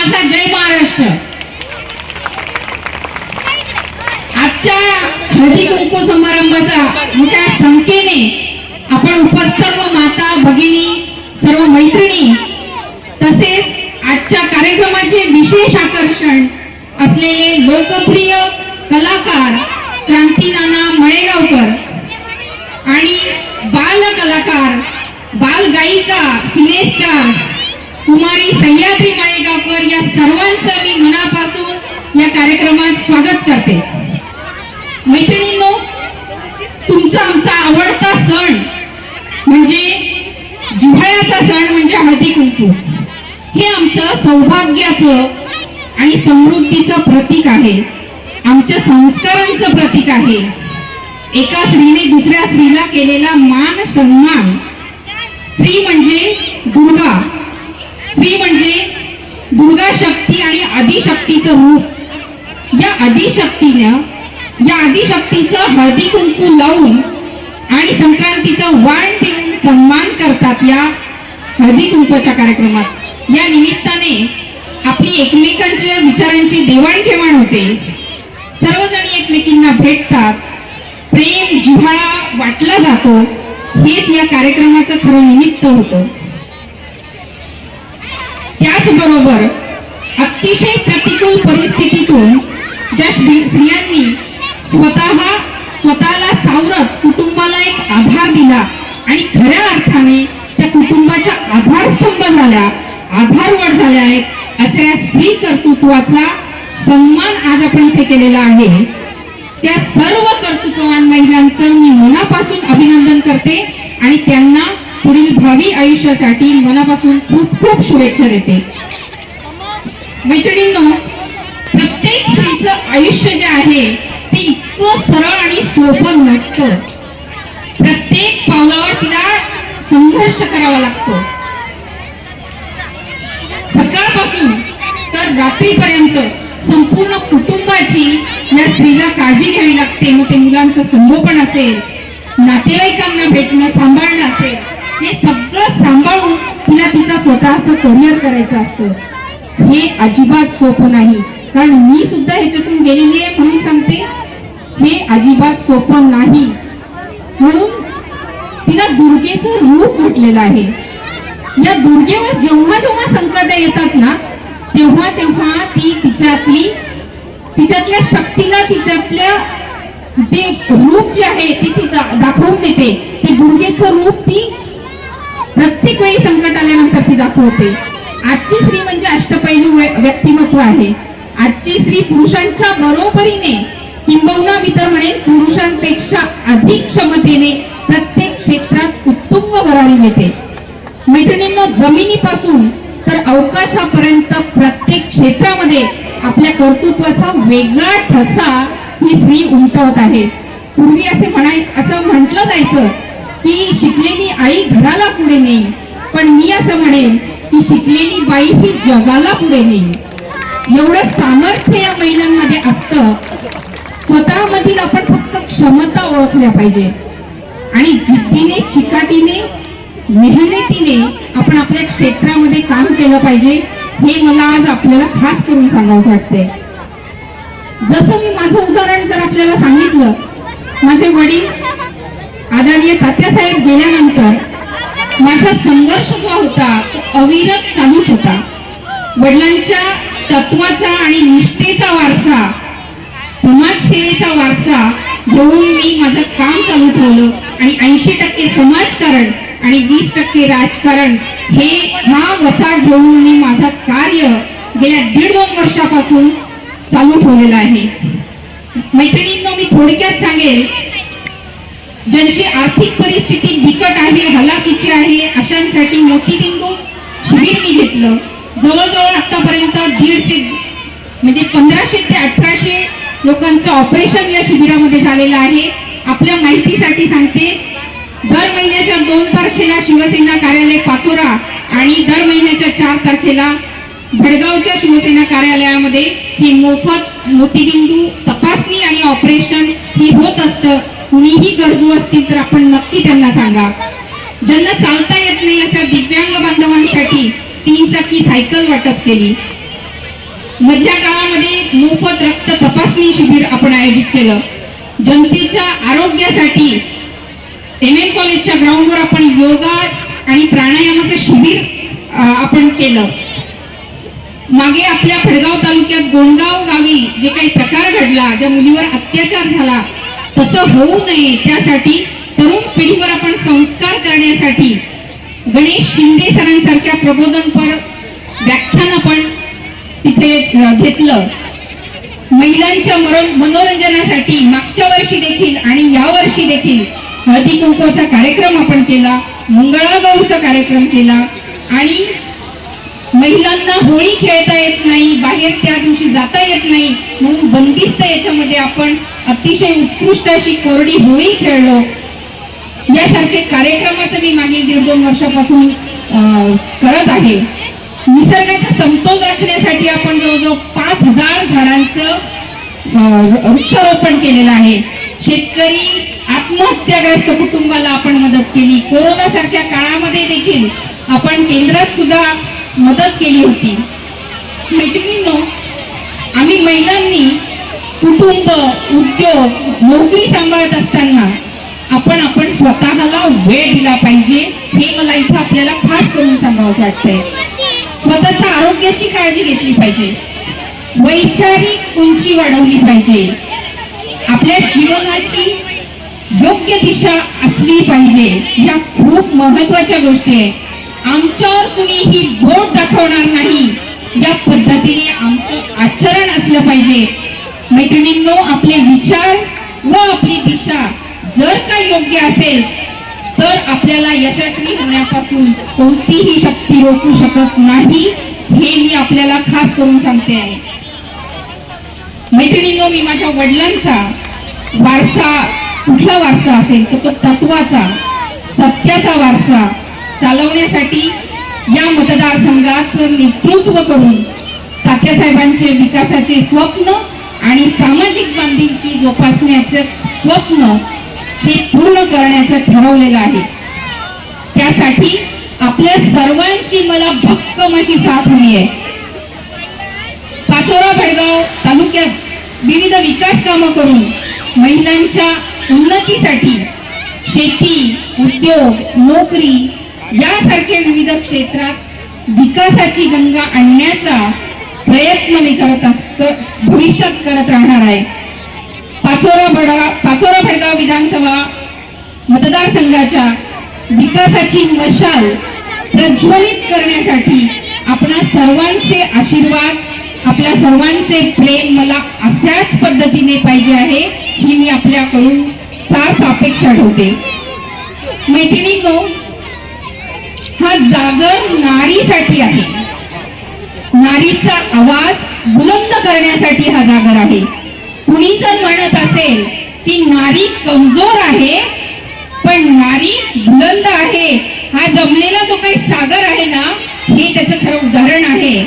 माझा जय महाराष्ट्र. आजच्या हळदी कुंकू समारंभाचा मोठ्या संख्येने आपण उपस्थित सर्व माता भगिनी सर्व मैत्रिणी तसेच आजच्या कार्यक्रमाचे विशेष आकर्षण असलेले लोकप्रिय कलाकार क्रांतीनाना मळेगावकर आणि बाल कलाकार बाल गायिका सिनेस्टार कुमारी सह्याद्री मळेगावकर या सर्वांचं मी मनापासून या कार्यक्रमात स्वागत करते. मैत्रिणींनो तुमचा आमचा आवडता सण म्हणजे जिव्हाळ्याचा सण म्हणजे हळदी कुंकू. हे आमचं सौभाग्याचं आणि समृद्धीचं प्रतीक आहे. आमच्या संस्कारांचं प्रतीक आहे. एका स्त्रीने दुसऱ्या स्त्रीला केलेला मान सन्मान. स्त्री म्हणजे दुर्गा. स्त्री म्हणजे दुर्गा शक्ती आणि आदिशक्तीचं रूप. या आदिशक्तीनं या आदिशक्तीचं हळदी कुंकू लावून आणि संक्रांतीचा वाण देऊन सन्मान करतात या हळदी कुंकूच्या कार्यक्रमात. या निमित्ताने आपली एकमेकांच्या विचारांची देवाणघेवाण होते. सर्वजण एकमेकींना भेटतात. प्रेम जिव्हाळा वाटला जातो. हेच या कार्यक्रमाचं खरं निमित्त होतं. त्याचबरोबर अतिशय प्रतिकूल परिस्थितीतून ज्या स्त्रियांनी स्वतः स्वतःला सावरत कुटुंबाला एक आधार दिला आणि खऱ्या अर्थाने त्या कुटुंबाच्या आधारस्तंभ झाल्या आधारवड झाल्या आहेत अशा या स्त्री कर्तृत्वाचा सन्मान आज आपण इथे केलेला आहे. त्या सर्व कर्तृत्ववान महिलांचं मी मनापासून अभिनंदन करते आणि त्यांना भावी आयुष्यासाठी मनापासून खूप खूप शुभेच्छा देते. मैत्रिणींनो प्रत्येक स्त्रीचं आयुष्य जे आहे ते इतकं सरळ आणि सोपं नसतं. प्रत्येक पावलावर तिला संघर्ष करावा लागतो. सकाळपासून तर रात्रीपर्यंत संपूर्ण कुटुंबाची या स्त्रीला काळजी घ्यावी लागते. मग ते मुलांचं संगोपन असेल नातेवाईकांना भेटणं सांभाळणं असेल हे सगळं स्वतःचं करिअर करायचं असतं हे अजिबात सोपं नाही. कारण मी सुद्धा ह्याच्यातून गेलेली आहे म्हणून सांगते हे अजिबात सोपं नाही. म्हणून तिला दुर्गेचं रूप म्हटलेलं आहे. या दुर्गेवर जेव्हा जेव्हा संकट येतात ना तेव्हा तेव्हा ती तिच्यातली तिच्यातल्या शक्तीला तिच्यातल्या ते रूप जे आहे ते ती दाखवून देते. ते दुर्गेचं रूप ती प्रत्येक वेळी संकट आल्यानंतर ती दाखवते आजची स्त्री म्हणजे अष्टपैलू व्यक्तिमत्व आहे. आजची स्त्री पुरुषांच्या बरोबरीने किंबहुना मी तर म्हणेन पुरुषांपेक्षा अधिक क्षमतेने प्रत्येक क्षेत्रात उत्तुंग वराळी येते. मैत्रिणींना जमिनीपासून तर अवकाशापर्यंत प्रत्येक क्षेत्रामध्ये आपल्या कर्तृत्वाचा वेगळा ठसा ही स्त्री उमटवत आहे. पूर्वी असे म्हणाय असं म्हटलं जायचं की शिकलेली आई घराला पुढे नेईल पण मी असं म्हणेन की शिकलेली बाई ही जगाला पुढे नेईल एवढं सामर्थ्य या महिलांमध्ये असतं स्वतःमधील आपण फक्त क्षमता ओळखल्या पाहिजे. आणि जिद्दीने चिकाटीने मेहनतीने आपण आपल्या क्षेत्रामध्ये काम केलं पाहिजे हे मला आज आपल्याला खास करून सांगावं वाटते जसं मी माझं उदाहरण जर आपल्याला सांगितलं माझे वडील आदरणीय तात्यासाहेब गेल्यानंतर माझा संघर्ष जो होता तो अविरत चालूच होता. वडिलांच्या तत्वाचा आणि निष्ठेचा वारसा समाजसेवेचा वारसा घेऊन मी माझं काम चालू ठेवलं आणि ऐंशी टक्के समाजकारण आणि वीस टक्के राजकारण हे हा वसा घेऊन मी माझं कार्य गेल्या दीड दोन वर्षापासून चालू ठेवलेलं आहे. मैत्रिणींना मी थोडक्यात सांगेल ज्यांची आर्थिक परिस्थिती बिकट आहे हलाखीची आहे अशांसाठी मोतीबिंदू शिबिर मी घेतलं. जवळजवळ आतापर्यंत दीड ते म्हणजे पंधराशे ते अठराशे लोकांचं ऑपरेशन या शिबिरामध्ये झालेलं आहे. आपल्या माहितीसाठी सांगते दर महिन्याच्या दोन तारखेला शिवसेना कार्यालय पाचोरा आणि दर महिन्याच्या चार तारखेला भडगावच्या शिवसेना कार्यालयामध्ये ही मोफत मोतीबिंदू तपासणी आणि ऑपरेशन ही होत असतं. कुणीही गरजू असतील तर आपण नक्की त्यांना सांगा. ज्यांना चालता येत नाही अशा दिव्यांग बांधवांसाठी तीन चाकी सायकल वाटप केली. मधल्या काळामध्ये मोफत रक्त तपासणी शिबिर आपण आयोजित केलं. जनतेच्या आरोग्यासाठी एम एम कॉलेजच्या ग्राउंडवर आपण योगा आणि प्राणायामाचं शिबिर आपण केलं. मागे आपल्या फडगाव तालुक्यात गोंडगाव गावी जे काही प्रकार घडला ज्या मुलीवर अत्याचार झाला तसं होऊ नये त्यासाठी तरुण पिढीवर आपण संस्कार करण्यासाठी गणेश शिंदे सरांसारख्या प्रबोधनपर व्याख्यान आपण तिथे घेतलं. महिलांच्या मरो- मनोरंजनासाठी मागच्या वर्षी देखील आणि या वर्षी देखील हळदी कुंकवाचा कार्यक्रम आपण केला मंगळागौरचा कार्यक्रम केला आणि महिलांना होळी खेळता येत नाही बाहेर त्या दिवशी जाता येत नाही म्हणून बंदिस्त याच्यामध्ये आपण अतिशय उत्कृष्ट अशी कोरडी होळी खेळलो. यासारखे कार्यक्रमाचं मी मागील दीड दोन वर्षापासून करत आहे. निसर्गाचा समतोल राखण्यासाठी आपण जवळजवळ पाच हजार झाडांचं वृक्षारोपण केलेलं आहे. शेतकरी आत्महत्याग्रस्त कुटुंबाला आपण मदत केली. कोरोना सारख्या काळामध्ये देखील आपण केंद्रात सुद्धा मदत केली होती. मैत्रिणींनो आम्ही महिलांनी कुटुंब उद्योग नोकरी सांभाळत असताना आपण आपण स्वतःला वेळ दिला पाहिजे. हे मला इथं आपल्याला खास करून सांगावं वाटतंय. स्वतःच्या आरोग्याची काळजी घेतली पाहिजे. वैचारिक उंची वाढवली पाहिजे. आपल्या जीवनाची योग्य दिशा असली पाहिजे. या खूप महत्त्वाच्या गोष्टी आहेत. आमच्यावर कुणीही बोट दाखवणार नाही. या पद्धतीने आमचं आचरण असलं पाहिजे. मैत्रिणींनो आपले विचार व आपली दिशा जर का योग्य असेल तर आपल्याला यशस्वी होण्यापासून कोणतीही शक्ती रोखू शकत नाही हे मी आपल्याला खास करून सांगते आहे. मैत्रिणींनो मी माझ्या वडिलांचा वारसा कुठला वारसा असेल तर तो तत्वाचा सत्याचा वारसा चालवण्यासाठी या मतदारसंघाचं नेतृत्व करून तात्यासाहेबांचे विकासाचे स्वप्न आणि सामाजिक बांधिलकी जोपासण्याचं स्वप्न हे पूर्ण करण्याचं ठरवलेलं आहे. त्यासाठी आपल्या सर्वांची मला भक्कम अशी साथ हवी आहे. पाचोरा भडगाव तालुक्यात विविध विकास कामं करून महिलांच्या उन्नतीसाठी शेती उद्योग नोकरी यासारख्या विविध क्षेत्रात विकासाची गंगा आणण्याचा प्रयत्न मी करत असतो. भविष्यात करत राहणार आहे. पाचोरा भडगाव पाचोरा भडगाव विधानसभा मतदारसंघाच्या विकासाची मशाल प्रज्वलित करण्यासाठी आपणा सर्वांचे आशीर्वाद आपल्या सर्वांचे प्रेम मला अशाच पद्धतीने पाहिजे आहे ही मी आपल्याकडून सार्थ अपेक्षा ठेवते. मैत्रिणींनो हा जागर नारीसाठी आहे. नारीचा आवाज बुलंद करण्यासाठी हा जागर आहे. कुणी जर म्हणत असेल की नारी कमजोर आहे पण नारी बुलंद आहे हा जमलेला जो काही सागर आहे ना हे त्याचं खरं उदाहरण आहे.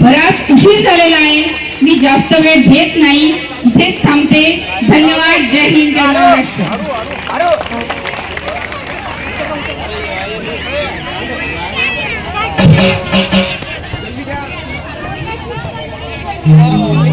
बराच उशीर झालेला आहे. मी जास्त वेळ घेत नाही. इथेच थांबते. धन्यवाद. जय हिंद. जय महाराष्ट्र. Yeah, es?